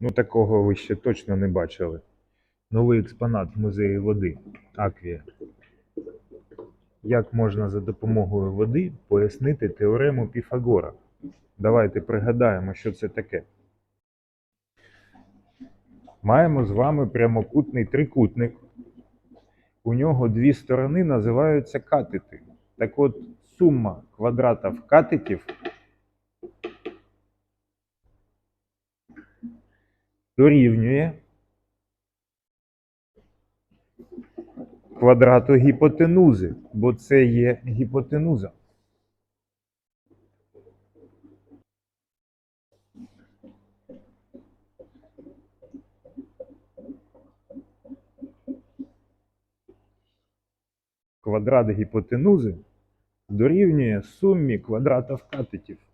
Ну, такого ви ще точно не бачили. Новий експонат в музеї води Аквія. Як можна за допомогою води пояснити теорему Піфагора? Давайте пригадаємо, що це таке. Маємо з вами прямокутний трикутник. У нього дві сторони називаються катети. Так от, сума квадратів катетів дорівнює квадрату гіпотенузи, бо це є гіпотенуза. Квадрат гіпотенузи дорівнює сумі квадратів катетів.